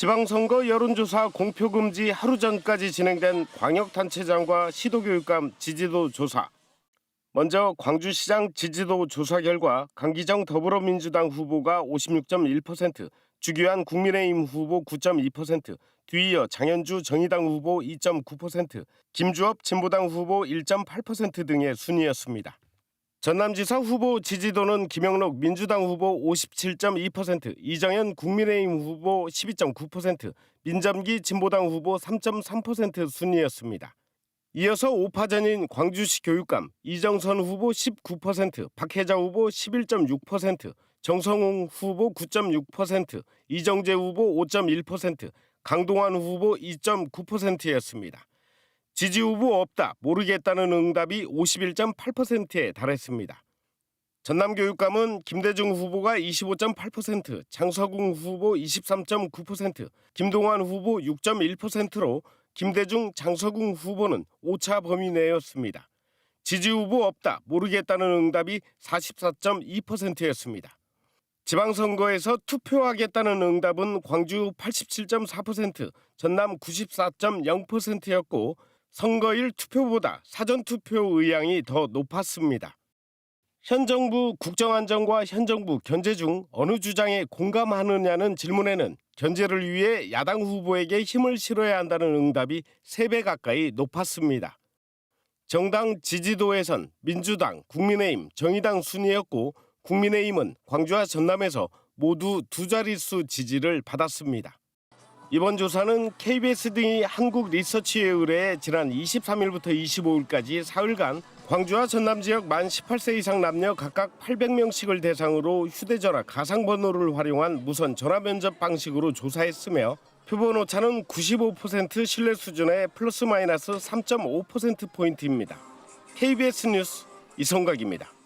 지방선거 여론조사 공표 금지 하루 전까지 진행된 광역단체장과 시도교육감 지지도 조사. 먼저 광주시장 지지도 조사 결과 강기정 더불어민주당 후보가 56.1%, 주규환 국민의힘 후보 9.2%, 뒤이어 장현주 정의당 후보 2.9%, 김주업 진보당 후보 1.8% 등의 순이었습니다. 전남지사 후보 지지도는 김영록 민주당 후보 57.2%, 이정현 국민의힘 후보 12.9%, 민점기 진보당 후보 3.3% 순이었습니다. 이어서 5파전인 광주시 교육감 이정선 후보 19%, 박혜자 후보 11.6%, 정성웅 후보 9.6%, 이정재 후보 5.1%, 강동환 후보 2.9%였습니다. 지지 후보 없다, 모르겠다는 응답이 51.8%에 달했습니다. 전남교육감은 김대중 후보가 25.8%, 장서궁 후보 23.9%, 김동완 후보 6.1%로 김대중, 장서궁 후보는 오차 범위 내였습니다. 지지 후보 없다, 모르겠다는 응답이 44.2%였습니다. 지방선거에서 투표하겠다는 응답은 광주 87.4%, 전남 94.0%였고 선거일 투표보다 사전투표 의향이 더 높았습니다. 현 정부 국정안정과 현 정부 견제 중 어느 주장에 공감하느냐는 질문에는 견제를 위해 야당 후보에게 힘을 실어야 한다는 응답이 3배 가까이 높았습니다. 정당 지지도에선 민주당, 국민의힘, 정의당 순이었고 국민의힘은 광주와 전남에서 모두 두 자릿수 지지를 받았습니다. 이번 조사는 KBS 등이 한국 리서치에 의뢰해 지난 23일부터 25일까지 사흘간 광주와 전남 지역 만 18세 이상 남녀 각각 800명씩을 대상으로 휴대전화 가상번호를 활용한 무선 전화 면접 방식으로 조사했으며 표본 오차는 95% 신뢰 수준의 플러스 마이너스 3.5% 포인트입니다. KBS 뉴스 이성각입니다.